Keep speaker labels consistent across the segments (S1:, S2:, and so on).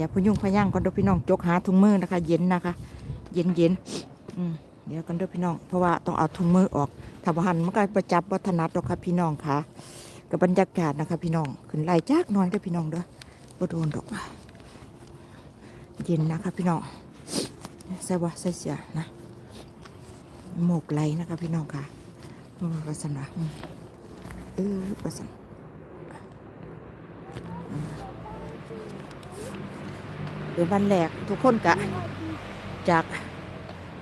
S1: อย่าพยุงพะย่างก่อนเด้อพี่น้องจกหาถุงมือนะคะ เย็นนะคะ เย็นเย็นเดี๋ยวกันเด้อพี่น้องเพราะว่าต้องเอาถุงมือออกถ้าบ่หันมันก็ประจับวัฒนัดดอกค่ะพี่น้องค่ะกับบรรยากาศนะคะ พี่น้องขึ้นไล่จากน้อยเด้อพี่น้องเด้อบ่โดนดอกเย็นนะคะพี่น้องใส่บ่ใส่เสียนะหมกไหลนะคะพี่น้องค่ะประสันว่าอืมเออประสัน เดี๋ยววันแรกทุกคนกะ จาก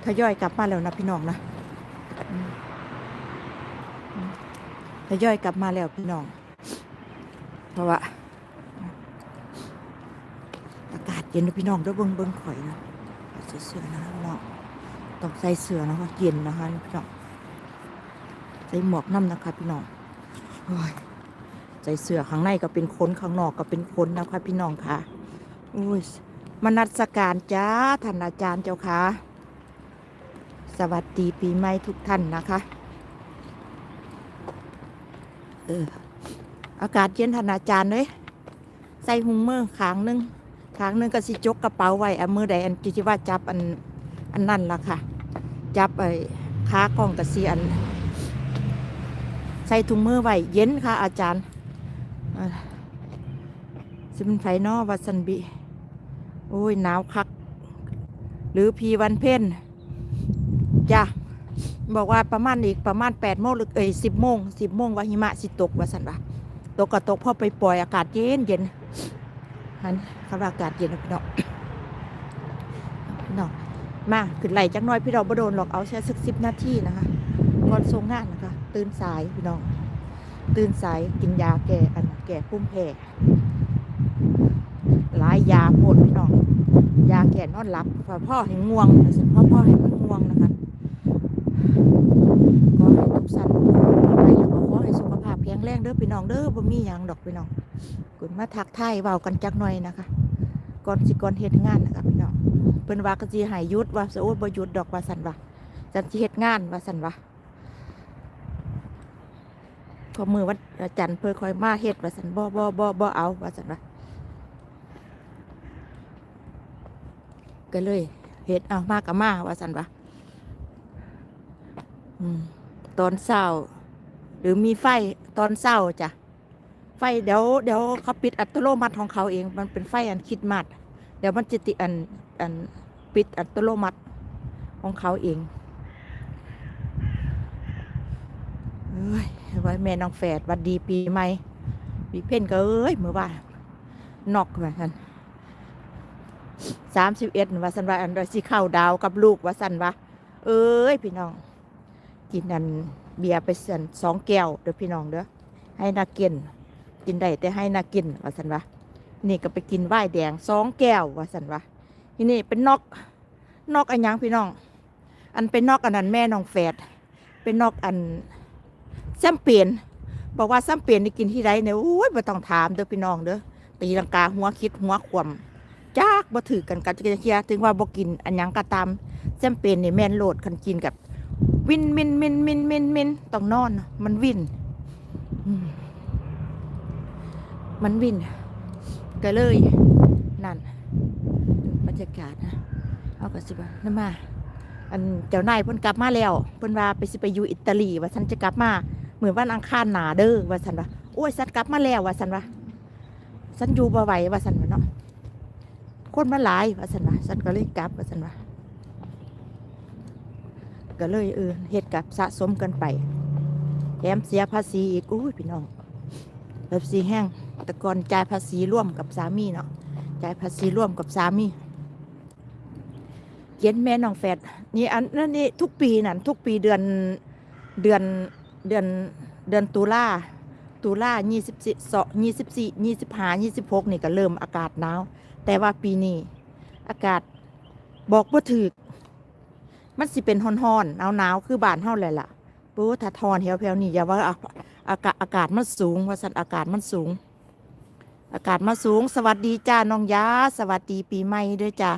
S1: ทยอยกลับมาแล้วนะพี่น้องนะทยอยกลับมาแล้วพี่น้อง เพราะว่าอากาศเย็นนะพี่น้องด้วยเบิ้งเบิ้งข่อยนะใส่เสื้อนะพี่น้องต้องใส่เสื้อนะคะเย็นนะคะพี่น้องใส่หมวกน้ำนะคะพี่น้องใส่เสื้อข้างในก็เป็นคนข้างนอกก็เป็นคนนะคะพี่น้องค่ะโอ้ย มนัสการจ้าท่านอาจารย์เจ้าค่ะ สวัสดีปีใหม่ทุกท่านนะคะ เออ อากาศเย็นท่านอาจารย์เลยใส่หุงมือขางหนึงขางหนึงก็สิจกกระเป๋าไว้อันมือใดอันที่ว่าจับอันอันนั่นล่ะค่ะ จับไอ้ขากล้องกระสีอัน ใส่ถุงมือไว้เย็นค่ะ อาจารย์เอ่อสิเป็นไฟนอวัสันบิ โอ้ยหนาวคัก หรือพีวันเพ่นจ้ะบอกว่าประมาณอีกประมาณแปดโมงหรือเอ้ยสิบโมงสิบโมงว่าหิมะสิตกว่าสันวะตกก็ตกพอไปปล่อยอากาศเย็นเย็นฮันคำว่าอากาศเย็นพี่น้องพี่น้องมาขึ้นไหลจักหน้อยพี่เราบ่โดนหรอกเอาแค่สักสิบนาทีนะคะก่อนทรงงานนะคะ ตื่นสายพี่น้อง ตื่นสายกินยาแก้อันแก้พุ่มแพ้ ยยาโพดพี่น้องยาแก่นอนหลับพ่อพ่อให้ง่วงนะสิพ่อพ่อให้มันง่วงนะคะก็ให้ทุกสันไปแล้วก็ขอให้สุขภาพแข็งแรงเด้อพี่น้องเด้อบ่มีหยังดอกพี่น้องกุนมาทักทายเว้ากันจักหน่อยนะคะ ก่อนสิก่อนเฮ็ดงานนะคะพี่น้องเพิ่นว่าก็สิให้หยุดว่าสะโอ้บ่หยุดดอกว่าซั่นว่าจันสิเฮ็ดงานว่าซั่นว่าพอมือวันจันทร์เพิ่นคอยมาเฮ็ดว่าซั่นบ่บ่บ่บ่เอาว่าซั่นว่า ก็เลยเฮ็ดเอามากกับมาว่าสันวะอตอนเช้า หรือมีไฟตอนเช้าจ้ะไฟเดี๋ยวเดี๋ยวเขาปิดอัตโนมัติของเขาเอง มันเป็นไฟอันคิดมัดเดี๋ยวมันจะติอันอันปิดอัตโนมัติของเขาเองเอ้ยไว้แม่น้องแฝดวัดดีปีใหม่ปีเพ่นก็เอ้ยเมื่อว่านนอกแบบนั้น สามสิบเอ็ดว่าสันว่าอันว่าสิเข้าดาวกับลูกว่าสันว่าเอ้ยพี่น้อง กินนันเบียร์ไปเสันสองแก้วเด้อพี่น้องเด้อให้นากิน กินได้แต่ให้นากินว่าสันว่านี่ก็ไปกินไวน์แดงสองแก้วว่าสันว่าที่นี่เป็นนอกนอกอันยังพี่น้อง อันเป็นนอกอันนั้นแม่น้องแฝดเป็นนอกอันแซมเปียนบอกว่าแซมเปียนนี่กินที่ไรเนี่ยโอ้ยไม่ต้องถามเด้อพี่น้องเด้อตีลังกาหัวคิดหัวขวม บ่ถือกันกันจะเคียถึงว่าบ่กินอันหยังก็ตามจำเป็นนี่แม่นโหลดคันกินกับ วินมินมินมินมินมินต้องนอน มันวินมันวินก็เลย นั่นบรรยากาศนะเอาก็สิว่านั่นมา อันเจ้านายเพิ่นกลับมาแล้วเพิ่นว่าไปสิไปอยู่อิตาลีว่าฉันจะกลับมาเหมือนวันอังคารหนาเด้อว่าฉันว่าโอ้ยฉันกลับมาแล้วว่าฉันว่าฉันอยู่บ่ไหวว่าฉันว่าเนาะ คนมาหลายว่าสันว่าสันก็เลยกลับว่าสันว่าก็เลยเออเหตุกับสะสมกันไปแถมเสียภาษีอีกอุ้ยพี่น้องภาษีแห้งแต่ก่อนจ่ายภาษีร่วมกับสามีเนาะจ่ายภาษีร่วมกับสามีเขียนแม่น้องแฟดนี่อันนั่นนี่ทุกปีนั่นทุกปีเดือนเดือนเดือนเดือนตุลา ตุลายี่สิบสี่สองยี่สิบสี่ยี่สิบห้ายี่สิบหกนี่ก็เริ่มอากาศหนาว แต่ว่าปีนี้อากาศบอกว่าถือมันสิเป็นฮ้อนๆหนาวๆคือบ้านเฮาแหละล่ะปูถ้าทอนแถวๆนี่อย่าว่าอาอากาศอากาศมันสูง ว่าสันอากาศมันสูง อากาศมันสูง สวัสดีจ้าน้องยาสวัสดีปีใหม่ด้วยจ้า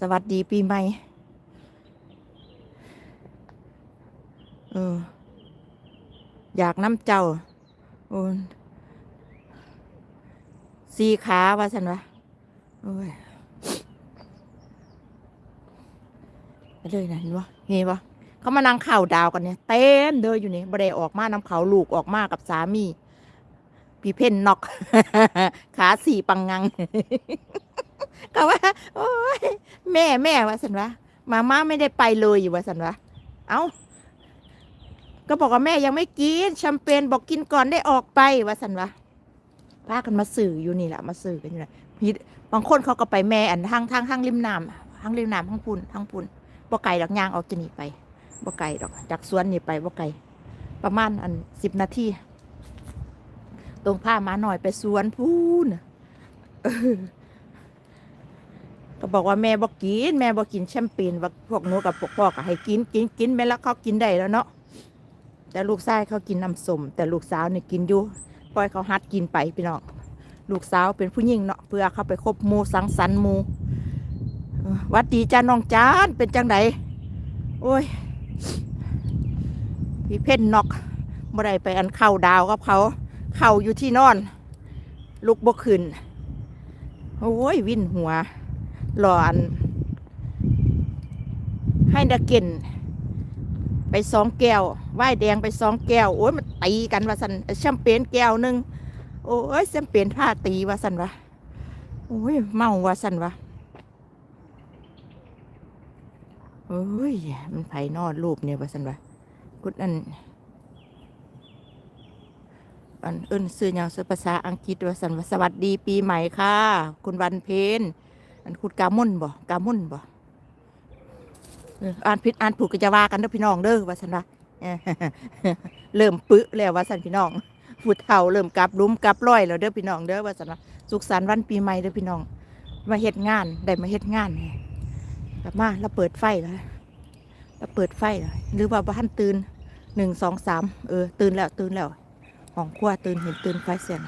S1: สวัสดีปีใหม่เอออยากน้ำเจ้า โอ้สีขาว่าสันวะโอ้ยไปเลยนะเห็นปะเห็นปะเขามานั่งข่าวดาวกันเนี่ย เต็มเดินอยู่นี่บ่ได้ออกมานำเขาลูกออกมากับสามีพี่เพ่นนอก ขาสี่ปังงังก็ว่า โอ้ยแม่แม่ว่าสันวะมาม่าไม่ได้ไปเลยอยู่ว่าสันวะ เอ้า ก็บอกว่าแม่ยังไม่กินแชมเปญบอกกินก่อนได้ออกไปว่าสันวะพากันมาสื่ออยู่นี่แหละมาสื่อกันอยู่แหละมีบางคนเขาก็ไปแม่อันทางทางทางริมน้ำทางริมน้ำทางปุ่นทางปุ่นบ่ไก่ดอกยางออกจะหนีไปบ่ไก่ดอกจากสวนนี่ไปบ่ไก่ประมาณอันสิบนาทีตรงผ้ามาหน่อยไปสวนพูนก็บอกว่าแม่บอกกิน แม่บอกกินแชมเปญว่าพวกหนูกับพวกพ่อก็ให้กินกินกินไปแล้วเขากินได้แล้วเนาะ แต่ลูกชายเขากินน้ำสมแต่ลูกสาวเนี่ยกินอยู่ปล่อยเขาฮัดกินไปพี่น้องลูกสาวเป็นผู้หญิงเนาะเพื่อเขาไปคบมูสังสรรค์มูวัดดีจ้าน้องจานเป็นจังไดโอ้ยพี่เพ่นนอกบ่ได้ไปอันเข้าดาวกับเขา เข้าอยู่ที่นอน ลุกบ่ขึ้นโอ้ยวิ่นหัวหลอนให้ดาเก่น ไปสองแก้วว่ายแดงไปสองแก้วโอ้ยมันตีกันว่าสันแชมเปญแก้วหนึ่งโอ้ยแชมเปญผ้าตีว่าสันวะโอ้ยเมาว่าสันวะโอ้ยมันไผ่นอดรูปเนี่ยว่าสันวะกุดอันอันเอิ้นซื้ออย่างซื้อภาษาอังกฤษว่าสันวะสวัสดีปีใหม่ค่ะ คุณวันเพนอันคุณกามุนบ่กามุนบ่ อ่านผิดอ่านถูกก็จะว่ากันเด้อพี่น้องเด้อว่าสันว่าเริ่มปึแล้วว่าสันพี่น้องผู้เฒ่าเริ่มกลับลุ้มกลับร้อยแล้วเด้อพี่น้องเด้อว่าสันว่าสุขสันต์วันปีใหม่เด้อพี่น้อง มาเฮ็ดงานได้มาเฮ็ดงานนี่กลับมาแล้วเปิดไฟแล้วแล้วเปิดไฟแล้วหรือว่าบ้านตื่นหนึ่งสองสามเออตื่นแล้วตื่นแล้วห้องครัวตื่นเห็นตื่นไฟเสียง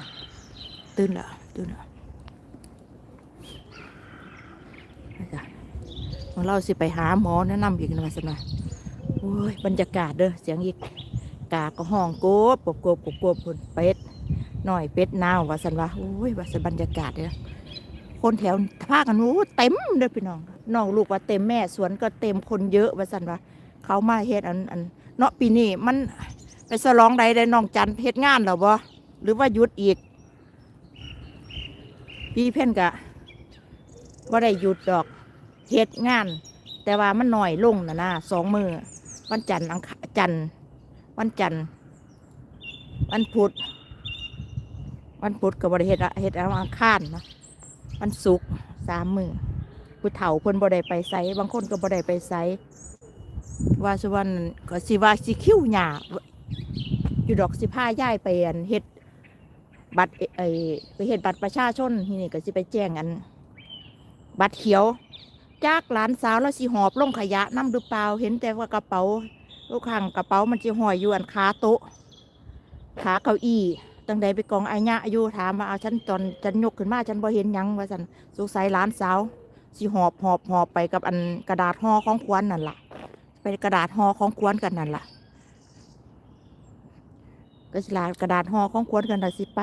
S1: ตื่นแล้วตื่นแล้วนะจ๊ะ ของ เราสิไปหาหมอแนะนำอีกนะสนะโอ้ยบรรยากาศเด้อเสียงอีกกาก็ห้องโกบกบกบกบกบพุ่นเป็ดหน่อยเป็ดนาวว่าสันว่าโอ้ยว่าสันบรรยากาศเด้อคนแถวพาคกันโอ้เต็มเด้อพี่น้องน้องลูกว่าเต็มแม่สวนก็เต็มคนเยอะว่าสันว่าเขามาเฮ็ดอันอันเนาะปีนี้มันไปสลองใดได้น้องจันเฮ็ดงานหรอบ่หรือว่าหยุดอีกพี่เพ่นกะว่าได้หยุดดอก เฮ็ดงาน แต่ว่ามันหน่อยลงนะนะสองมือวันจันทร์อังคารจันทร์วันจันทร์วันพุธวันพุธกับบริเฮ็ดเฮ็ดเอาอังคารนะวันศุกร์สามมือผู้เฒ่าเพิ่นบ่ได้ไปไสบางคนก็บ่ได้ไปไสว่าสวันก็สิว่าสิคิ้วหยาอยู่ดอกสิพาย้ายไปอันเฮ็ดบัตรไอไปเฮ็ดบัตรประชาชนที่นี่ก็สิไปแจ้งอัน บัตรเขียว จากหลานสาวแล้วสิหอบลงขยะน้ำหรือเปล่าเห็นแต่ว่ากระเป๋าลูกขังกระเป๋ามันจะห้อยอยู่อันขาโต๊ะขาเก้าอี้ตั้งใดไปกองไอ้ยะอยู่ถามมาเอาฉันตอนฉันยกขึ้นมาฉันบ่เห็นยังว่าสันสงสัยหลานสาวสิหอบหอบหอบไปกับอันกระดาษห่อของควรนั่นล่ะไปกระดาษห่อของควรกันนั่นล่ะก็สิลากระดาษห่อของควรกันน่ะสิไป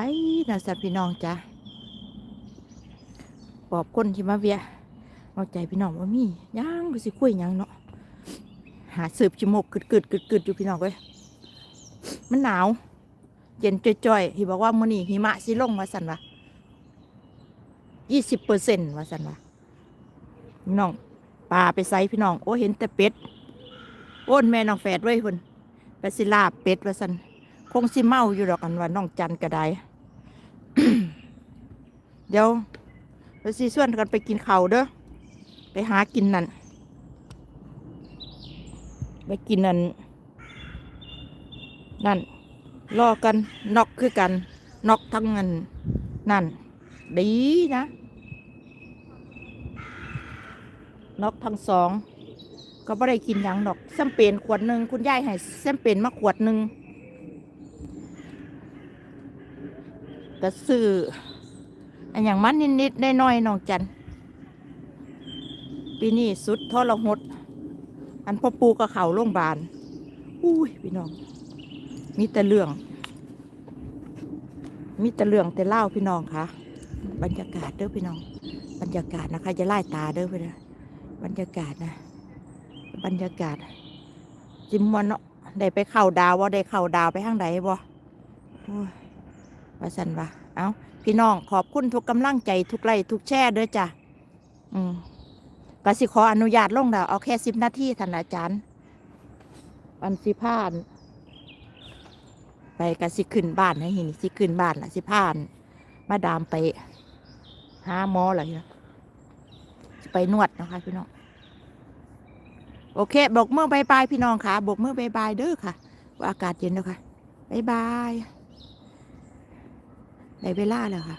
S1: นะสันพี่น้องจ้ะปอบคนที่มาเวีย เอาใจพี่น้องว่ามีหยังก็สิคุยหยังเนาะหาสืบจมูกกึดกึดกึดกึดอยู่พี่น้องเว้ยมันหนาว เย็นจ่อยๆที่บอกว่ามื้อนี้หิมะสิลงว่าสันวะยี่สิบเปอร์เซ็นต์ว่าสันวะพี่น้องปลาไปไซพี่น้องโอ้เห็นแต่เป็ดโอ้นแม่น้องแฝดไว้ยคนไปสิลาบเป็ดว่าสันคงสิเมาอยู่ดอกกันว่าน้องจันก็ได้เดี๋ยวไปสิส่วนกันไปกินเข้าเด้อ ไปหากินนั่น ไปกินนั่น นั่นรอกันนอกคือกันนอกทั้งเงินนั่น ดีนะนอกทั้งสอง ก็ไม่ได้กินหยังดอกแซมเปญขวดหนึ่งคุณยายให้แซมเปญมาขวดหนึ่งก็ซื้ออันอย่างมันนิดๆได้น้อยน้องจัน ปีนี้สุดทรหด อันพ่อปูก็เข่าโรงพยาบาลอุ้ยพี่น้อง มีแต่เรื่อง มีแต่เรื่องแต่เล่าพี่น้องค่ะบรรยากาศเด้อพี่น้อง บรรยากาศนะคะจะไล่ตาเด้อไปเลยบรรยากาศนะ บรรยากาศ จิมวันเนาะได้ไปเข้าดาวว่าได้เข้าดาวไปทางไหนบ่โอ้ยว่าสันวะเอาพี่น้องขอบคุณทุกกำลังใจทุกไลค์ทุกแช่เด้อจ้ะอืม ก็สิขออนุญาตลงดาวเอาแค่สิบนาทีท่านอาจารย์อันสิพาน ไปก็สิขึ้นบ้านให้ห็นสิขึ้นบ้านละสิพาน มาดามไปหาหมออะไรนะไปนวดนะคะพี่น้องโอเคบอกเมื่อบายบายพี่น้องค่ะบอกเมื่อบายบายเด้อค่ะว่าอากาศเย็นแล้วค่ะบายบายได้เวลาแล้วค่ะ